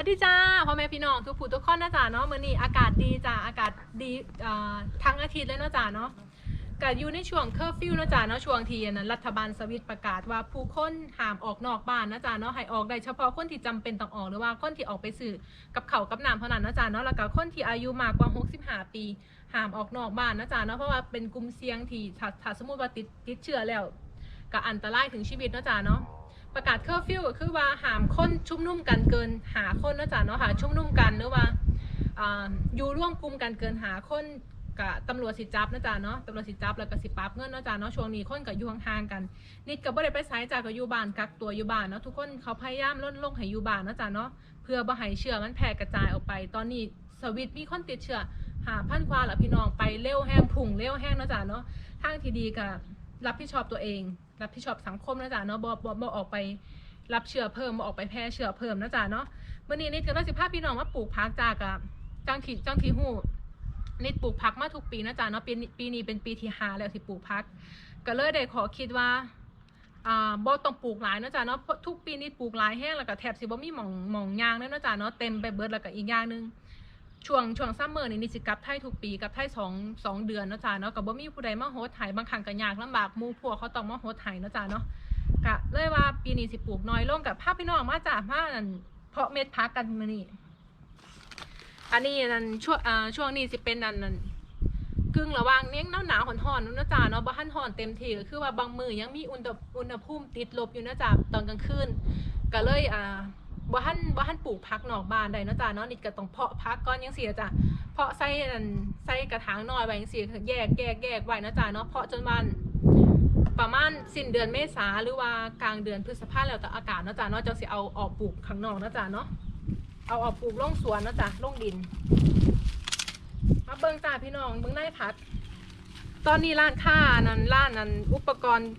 วัสดีจ้าพ่อแม่พี่น้องทุกผู้ทุกคนนะจ๊ะเนาะมื้อนี้อากาศดีจ้าอากาศดีทั้งอาทิตย์เลยนะจ้าเนาะก็อยู่ในช่วงเคอร์ฟิวนะจ๊ะเนาะช่วงที่นั้นรัฐบาลสวิตประกาศว่าผู้คนห้ามออกนอกบ้านนะจ๊ะเนาะให้ออกได้เฉพาะคนที่จำเป็นต้องออกหรือว่าคนที่ออกไปซื้อกับเขากับน้ำเท่านั้นนะจ๊ะเนาะแล้วก็คนที่อายุมากกว่า 65 ปีห้ามออกนอกบ้านนะจ๊ะเนาะเพราะว่าเป็นกลุ่มเสี่ยงที่ถ้าถ้าสมมติว่าติดติดเชื้อแล้วก็อันตรายถึงชีวิตนะจ๊ะเนาะ ประกาศเคอร์ฟิวก็คือว่าห้ามคนชุมนุมกันเกินหาคนนะจ๊ะเนาะค่ะชุมนุมกันหรือว่าอยู่ร่วมกลุ่มกันเกินหาคนกับตำรวจสิจับนะจ๊ะเนาะตำรวจสิจับแล้วก็สิปรับเงินนะจ๊ะเนาะช่วงนี้คนก็อยู่ห่างๆกัน นิดก็บ่ได้ไปไสจ้ะก็อยู่บ้านกักตัวอยู่บ้านเนาะทุกคนเขาพยายามลดลงให้อยู่บ้านนะจ๊ะเนาะเพื่อบ่ให้เชื้อมันแพร่กระจายออกไป ตอนนี้สวิตมีคนติดเชื้อหาพันกว่าแล้วพี่น้องไปเร็วแห้งพุ่งเร็วแห้งนะจ๊ะเนาะทางที่ดีก็ รับผิดชอบตัวเอง รับผิดชอบสังคมนะจ๊ะเนาะบ่บ่บ่ออกไปรับเชื้อเพิ่มมาออกไปแพร่เชื้อเพิ่มนะจ๊ะเนาะเมื่อนี้นิดก็ต้สิพาพพี่น้องมาปลูกพักจากกับจังขีจังขีหูนิดปลูกพักมาทุกปีนะจ๊ะเนาะปีนี้ปีนี้เป็นปีที่ห้าแล้วที่ปลูกพัก ก็เลยได้ขอคิดว่าอ่าบ่ต้องปลูกหลายนะจ๊ะเนาะเพราะทุกปีนิดปลูกหลายแห้งแล้วก็แทบสิบ่มีหม่องหม่องยางเลยนะจ๊ะเนาะเต็มไปเบิดแล้วก็อีกอย่างหนึง ช่วงช่วงซัมเมอร์นี่นิดสิกลับไทยทุกปีกลับไทยสองสองเดือนนะจ๊ะเนาะก็บ่มีผู้ใดมาโฮสต์ไห้บางครั้งก็ยากลำบากหมู่พวกเขาต้องมาโฮสต์ไห้นะจ๊ะเนาะกะเลยว่าปีนี้สิปลูกน้อยลงกับภาพพี่น้องมาจากมานั่นเพาะเม็ดพักกันมานี่อันนี้นั่นช่วงอ่าช่วงนี้สิเป็นนั่นนั่นกึ่งระว่างเนี้ยหนาวหนาวหอนหอนๆนู่นนะจ๊ะเนาะบ่ทันหอนเต็มที่ก็คือว่าบางมือยังมีอุณหอุณหภูมิติดลบอยู่นะจ๊ะตอนกลางคืนก็เลยอ่า บ่ทันบ่ทันปลูกพักนอกบ้านได้เนาะจ๊ะเนาะนี่ก็ต้องเพาะพักก่อนยังเสียจ้ะเพาะใส่นั่นใส่กระถางน้อยไว้ยังเสียแยกแยกแยกไว้นะจ๊ะเนาะเพาะจนวันประมาณสิ้นเดือนเมษาหรือว่ากลางเดือนพฤษภาแล้วแต่อากาศเนาะจ๊ะเนาะจะสิเอาออกปลูกข้างนอกเนาะจ๊ะเนาะเอาออกปลูกล่องสวนเนาะจ๊ะล่องดิน มาเบิ่งจ้าพี่น้องเบิ่งได้พัด ตอนนี้ร้านค้านั้นร้านนั้นอุปกรณ์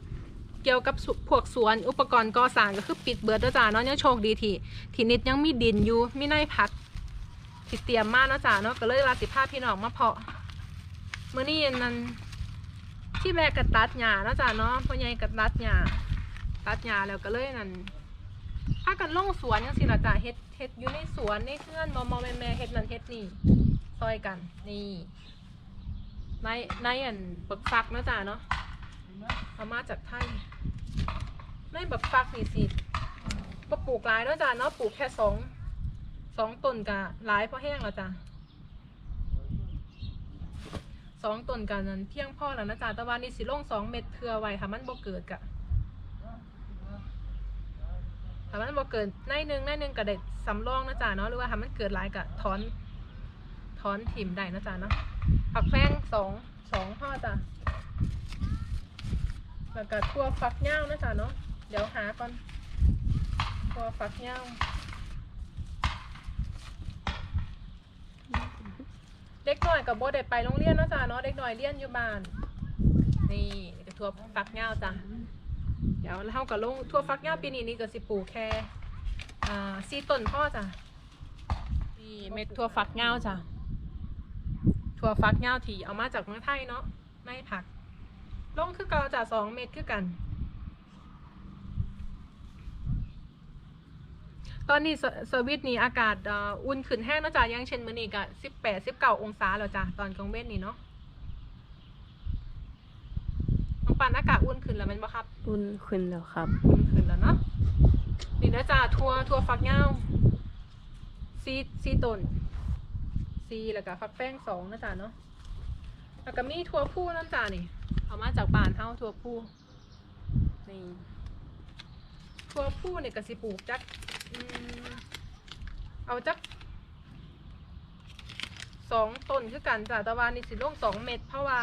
เกี่ยวกับพวกสวนอุปกรณ์ก่อสร้างก็คือปิดเบิดเนาะจ๊ะเนาะยังโชคดีที่ที่นิดยังมีดินอยู่มีในพักที่เตรียมมาเนาะจ๊ะเนาะก็เลยว่าสิพาพี่น้องมาเพาะเมื้อนี้นั้นที่แม่กระตัดหญ้าเนาะจ้ะเนาะพ่อใหญ่กระตัดหญ้าตัดหญ้าแล้วก็เลยนั่นพากันลงสวนจังซี่ล่ะจ้ะเฮ็ดเฮ็ดอยู่ในสวนในเฮือนมอมอแม่แม่เฮ็ดนั่นเฮ็ดนี่ซอยกันนี่ในในอันบักฟักเนาะจ้ะเนาะ เอามาจากไทยในบักฟักนี่สิบ่ปลูกหลายเนาะจ้ะเนาะปลูกแค่สองสองต้นกะหลายเพราะแห้งแล้วจ้ะสองต้นกันนั้นเพียงพอแล้วนะจ๊ะแต่ว่านี่สิลงสองเม็ดเพื่อไว้ค่ะมันบ่เกิดกะถ้ามันบ่เกิดในหนึ่งในหนึ่งก็ได้สำรองนะจ๊ะเนาะหรือว่าถ้ามันเกิดหลายก็ถอนถอนถิ่มได้นะจ๊ะเนาะผักแป้งสองสองพ่อจ้ะ แล้วก็ทั่วฟักเง่านะจ๊ะเนาะ เดี๋ยวหาก่อนทั่วฟักเง่าเด็กหน้อยกับโบได้ไปโรงเรียนเนาะจ้ะเนาะ เด็กหน้อยเรียนอยู่บ้าน นี่ก็ทั่วฟักเงาจ้ะ เดี๋ยวเท่ากับลงทั่วฟักเงาปีนี้นี่ก็สิปลูกแค่อ่าซีต้นพ่อจ้ะ นี่เม็ดทั่วฟักเงาจ้ะทั่วฟักเงาที่เอามาจากเมืองไทยเนาะไม่ผัก ลงคือเก่าจ้ะสองเม็ดคือกัน ตอนนี้สสวิตนี่อากาศเอ่ออุ่นขึ้นแห้งเนาะจ้ะอยังเช่นมื้อนี้ก็สิบแปดสิบเก้าองศาแล้วจ้ะตอนกลางเว้นนี่เนาะน้องปันอากาศอุ่นขึ้นแล้วแมันบ่ครับ อุ่นขึ้นแล้วครับ อุ่นขึ้นแล้วเนาะนี่นะจ้ะทัวทัวฟักเงาซีซีต้นซีแล้วก็ฟักแป้งสองนะจ้ะเนาะแล้วก็มีทัวผู้นั่นจ้ะนี่ เอามาจากบ้านเฮาทัวผู้นี่ทัวผู้เนี่ยก็สิปลูกจักอืมเอาจักสองต้นคือกันจ้ะต่ว่านี่สิลงสองเม็ดเพราะว่า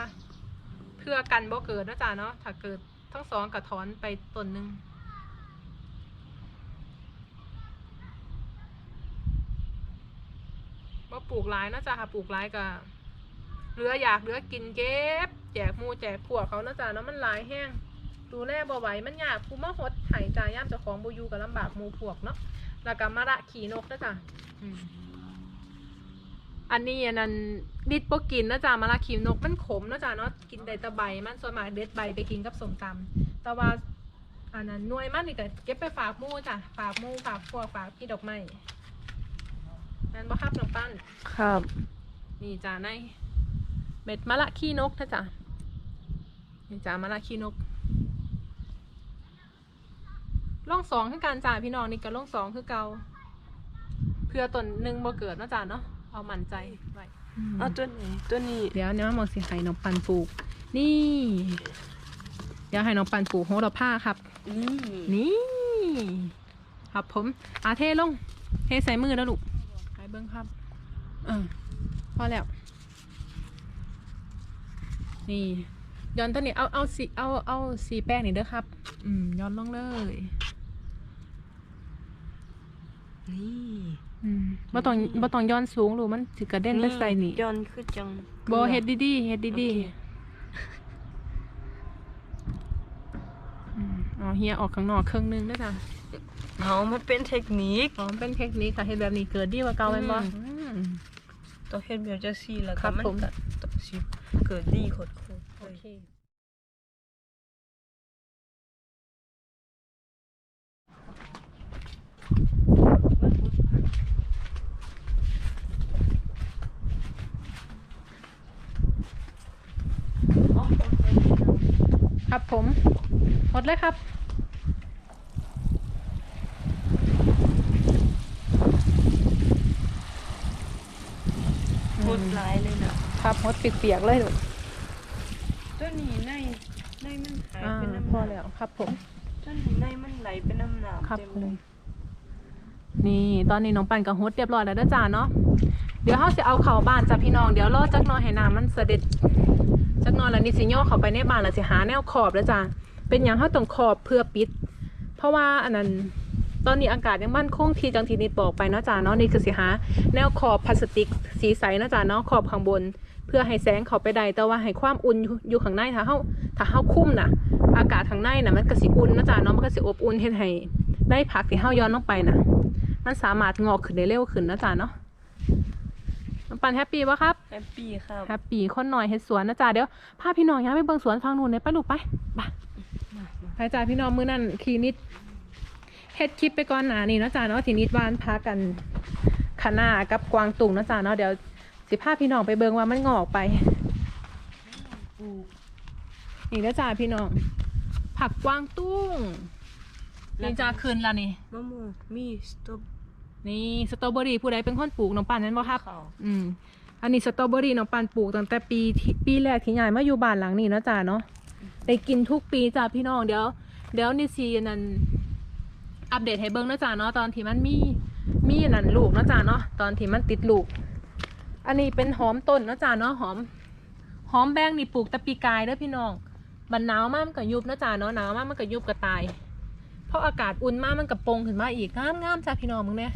เพื่อกันบ่เกิดนะจ๊ะเนาะถ้าเกิดทั้งสองกระถอนไปต้นหนึ่งว่าปลูกหลายนะจ๊ะค่ะปลูกหลายก็เหลืออยากเหลือกินเก็บ แจกหมูแจกพวกเขานะจ๊ะเนาะมันหลายแห้งดูแลบ่ไหวมันยากผู้มาหดหายใจย่ามเจ้าของบ่อยู่กับลำบากหมูพวกเนาะแล้วก็มะระขี่นกนะจ๊ะอืมอันนี้อันนั้นดิดปกินนะจ๊ะมะระขี่นกมันขมนะจ๊ะเนาะกินได้แต่ใบมันส่วนมากเด็ดใบไปกินกับสมตำแต่ว่าอันนั้นหน่วยมันนี่ก็เก็บไปฝากหมู่จ้ะฝากหมู่ฝากพวกฝากพี่ดอกไม้นั่นบ่ครับน้องปั้นครับ นี่จ้าในเม็ดมะละขี้นกนะจ๊ะ นี่จ้ามะละขี้นกล่องสองคือการจ่าพี่น้องนี่ก็ล่องสองคือเกาเพื่อตนหนึ่งบ่เกิดเนาะจ๊ะเนาะเอามั่นใจไว้เอาตัวนี้ตัวนี้เดี๋ยวเนี่ยมองสิให้น้องปันปลูก นี่ เดี๋ยวให้น้องปันปลูกโหระพาครับ นี่นี่ครับผมอาเทลงเทใส่มือแล้วลูกไปเบิ้งครับเออพอแล้ว นี่ ย้อนตัวนี้เอาเอาสีเอาเอาสีแป้งนี่เด้อครับ อืมย้อนลงเลยนี่อืมบ่ต้องบ่ต้องย้อนสูงลูกมันสิกระเด็นไปใส่นี่ย้อนคือจังบ่เฮ็ดดีๆเฮ็ดดีโอเคๆอืมเอาเฮียออกข้างนอกครึ่งหนึงเด้อจ้ะเอามันเป็นเทคนิคอ๋อมันเป็นเทคนิคค่ะเฮ็ดแบบนี้เกิดดีกว่าเก่าแม่นบ่อืมอืมต้องเฮ็ดแบบจังซี่แล้วครัก็บมันผมก็ต้องสิเกิดดีโคตรๆโอ เลยเคครับผม หมดเลยครับพูดหลายเลยนะครับหมดเปียกๆเลยลูก ตัวนี้ในในมันหายอ่าเป็นน้ำพอแล้วครับผมตัวนี้ในมันไหลเป็นน้ำหนามครับเต็มผมเลยนี่ตอนนี้น้องปันกับฮดเรียบร้อยแล้วเด้อจ้าเนาะเดี๋ยวเขาจะเอาเข่าบ้านจ้ะพี่น้องเดี๋ยวรอจักหน่อยให้น้ำมันเสด็จจักหน่อยแล้วนี่สิย่อเข้าไปในบ้านแล้วสิหาแนวขอบแล้วจ้ะเป็นอย่างเขาต้องขอบเพื่อปิด เพราะว่าอันนั้นตอนนี้อากาศยังมั่นคงที่จังทีนิดบอกไปเนาะจ้าเนาะนี่คือสิหาแนวขอบพลาสติกสีใสเนาะจ้าเนาะขอบข้างบน เพื่อให้แสงเข้าไปได้แต่ว่าให้ความอุ่นอยู่อยู่ข้างในถ้าเฮาถ้าเฮาคุ้มน่ะอากาศข้างในน่ะมันก็สิอุ่นเนาะจ้าเนาะมันก็สิอบอุ่นเฮ็ดให้ได้พักที่เฮาย้อนลงไปน่ะมันสามารถงอกขึ้นได้เร็วขึ้นนะจ๊ะเนาะน้ำปันแฮปปี้ปะครับแฮปปี้ครับแฮปปี้คนหน่อยเฮ็ดสวนนะจ๊ะเดี๋ยวพาพี่น้องย้ายไปเบิ่งสวนฟังนู่นเลยไปลูกไปไปไปจ้าพี่น้องมื้อนั้นคลินิดเฮ็ดคลิปไปก่อนหน้านี้เนาะจ๊ะเนาะทีนิดวานพากันคะน้ากับกวางตุงเนาะจ๊ะเนาะเดี๋ยว สิพาพี่น้องไปเบิ่งว่ามันงอกไปนี่เด้อจ้าพี่น้อง ผักกวางตุ้งนี่จ้าคืนละนี่มะม่วงมีสตรอเบนี่สตรอเบอรี่ผู้ใดเป็นคนปลูกน้องปันนั้นบ่ครับขาวอืมอันนี้สตรอเบอรี่น้องปันปลูกตั้งแต่ปีที่ปีแรกที่ย้ายมาอยู่บ้านหลังนี้เนาะจ้าเนาะได้กินทุกปีจ้าพี่น้องเดี๋ยว เดี๋ยวนี่ซีนั้นอัปเดตให้เบิ่งเนาะจ้าเนาะตอนที่มันมีมีอันนั่นลูกเนาะจ้าเนาะตอนที่มันติดลูก อันนี้เป็นหอมต้นเนาะจ้าเนาะหอม หอมแบงนี่ปลูกต่ปีกายเด้อพี่น้องบันหนาวมากมันก็ยุบเนาะจ้าเนาะหนาวมากมันก็ยุบก็ตาย เพราะอากาศอุ่นมากมันก็ปงขึ้นมาอีกงามงามจ้าพี่น้องมึงเนี่ย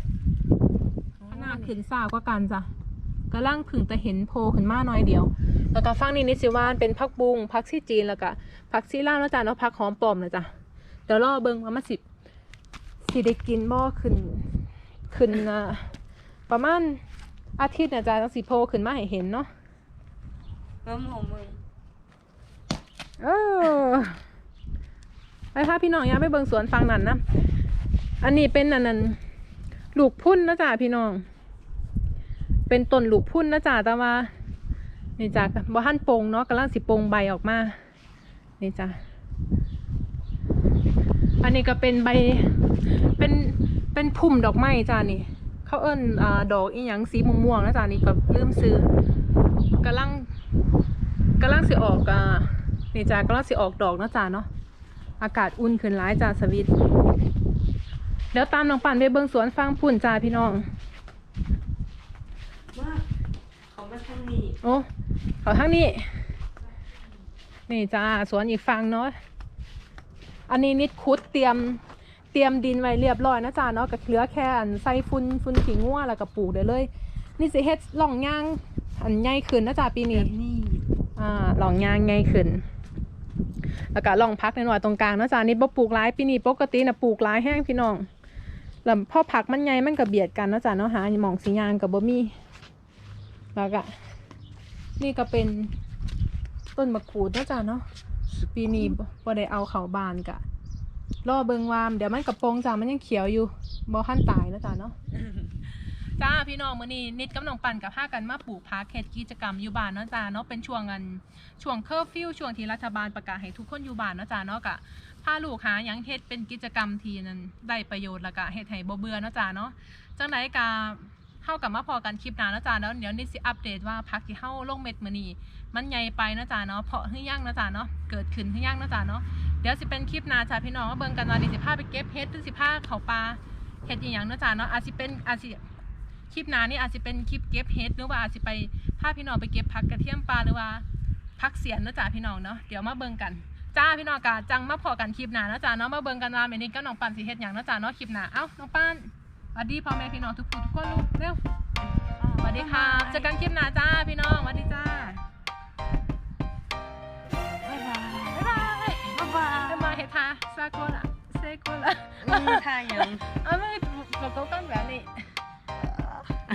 หน้าขึ้นสาวกว่ากันจ้ะกำลังผึ่งแต่เห็นโพขึ้นมาหน่อยเดียว แล้วก็ฟังนี่นิสิวานเป็นพักบุงพักซี่จีนแล้วก็พักซี่ล่าวแล้วจ้ะเนาะพักหอมปลอมนะจ้ะเดี๋ยวรอเบิ่งว่ามันสิสิได้กินบ่ขึ้นขึ้นประมาณ อาทิตย์นะจ้ะจังสิโพขึ้นมาให้เห็นเนาะมะม่วงมึงเออไปพาพี่น้องยาไปเบิ่งสวนฟังนั่นนะอันนี้เป็นอันนั้นลูกพุ่นนะจ้ะพี่น้อง เป็นต้นลูกพุ่นนะจ๊ะแต่ว่านี่จ้ะบ่ทันโปงเนาะกำลังสิโปงใบออกมานี่จ้ะอันนี้ก็เป็นใบเป็นเป็นพุ่มดอกไม้จ้ะนี่ เขาเอิ้นอ่าดอกอีหยังสีม่วงๆนะจ๊ะนี่ก็ลืมซื้อกำลังกำลังสิออกอ่านี่จ้ะกำลังสิออกดอกนะจ๊ะเนาะอากาศอุ่นขึ้นหลายจ้ะสวิตเดี๋ยวตามน้องปั่นไปเบิ่งสวนฟางพุ่นจ้าพี่น้องว่าเขามาทางนี้โอ้เขาทางนี้ นี่จ้าสวนอีกฝั่งเนาะอันนี้นิดคุดเตรียม เตรียมดินไว้เรียบร้อยนะจ้าเนาะกับเหลือแค่อันใส่ฝุ่นฝุ่นขี้งัวแล้วก็ปลูกได้เลย นี่สิเฮ็ดหล่องย่างอันใหญ่ขึ้นนะจ้าปีแบนี้บนี้อ่าหล่องย่างใหญ่ขึ้นแล้วก็หล่องพักหน่อยๆตรงกลางนะจ้านี่บ่ปลูกหลายปีนี้ปกติน่ะปลูกหลายแห้งพี่น้องแล้วพอผักมันใหญ่มันก็เบียดกันนะจ้าเนาะหาหมองสียางกับบ่มีแล้วก็นี่ก็เป็นต้นมะกรูดนะจ๊ะเนาะปีนี้บ่บ่ได้เอาเขาบานกะ รอเบิงวาม เดี๋ยวมันกระโปรงจ้ะมันยังเขียวอยู่บ่ขั้นตายนะจ๊ะเนาะจ้าพี่น้องมื้อนี้นิดกับน้องปันกับพากันมาปลูกพักเฮ็ดกิจกรรมอยู่บ้านเนาะจ้าเนาะเป็นช่วงกันช่วงเคอร์ฟิวช่วงที่รัฐบาลประกาศให้ทุกคนอยู่บ้านเนาะจ้าเนาะกะพาลูกหาหยังเฮ็ดเป็นกิจกรรมที่นั้นได้ประโยชน์แล้วก็เฮ็ดให้บ่เบื่อเนาะจ้าเนาะจังไดก็เฮากับมาพอกันคลิปหน้าเนาะจ้าเนาะเดี๋ยวนิดสิอัปเดตว่าพักที่เฮาลงเม็ดมื้อนี้มันใหญ่ไปเนาะจ้าเนาะเพาะหรือยังเนาะจ้าเนาะเกิดขึ้นหรือยังเนาะจ้าเนาะ เดี๋ยวสิเป็นคลิปนาจ้าพี่น้องมาเบิ่งกันว่านี่สิพาไปเก็บเฮ็ดหรือสิพาเขาป่าเฮ็ดอีหยังเนาะจ้าเนาะอาจสิเป็นอาจสิคลิปนานี่อาจจะเป็นคลิปเก็บเฮ็ดหรือว่าอาจจะไปพาพี่น้องไปเก็บผักกระเทียมปลาหรือว่าผักเสียนเนาะจ้าพี่น้องเนาะเดี๋ยวมาเบิ่งกันจ้าพี่น้องกะจังมาพอกันคลิปหน้าเนาะจ้าเนาะมาเบิ่งกันว่าแม่นิดกับน้องปันสิเฮ็ดหยังเนาะจ้าเนาะคลิปหน้าเอ้าน้องปันสวัสดีพ่อแม่พี่น้องทุกคนทุกคนลูกเร็วสวัสดีค่ะเจอกันคลิปหน้าจ้าพี่น้อง ท่ายังเอาไม่บอกเขากันแบบนี้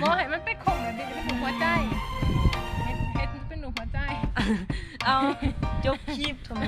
มองให้มันเป็นคงแบบนี้เป็นหนูหัวใจเฮ็ดเฮ็ดเป็นหนูหัวใจ เอาจบคลิปทำไม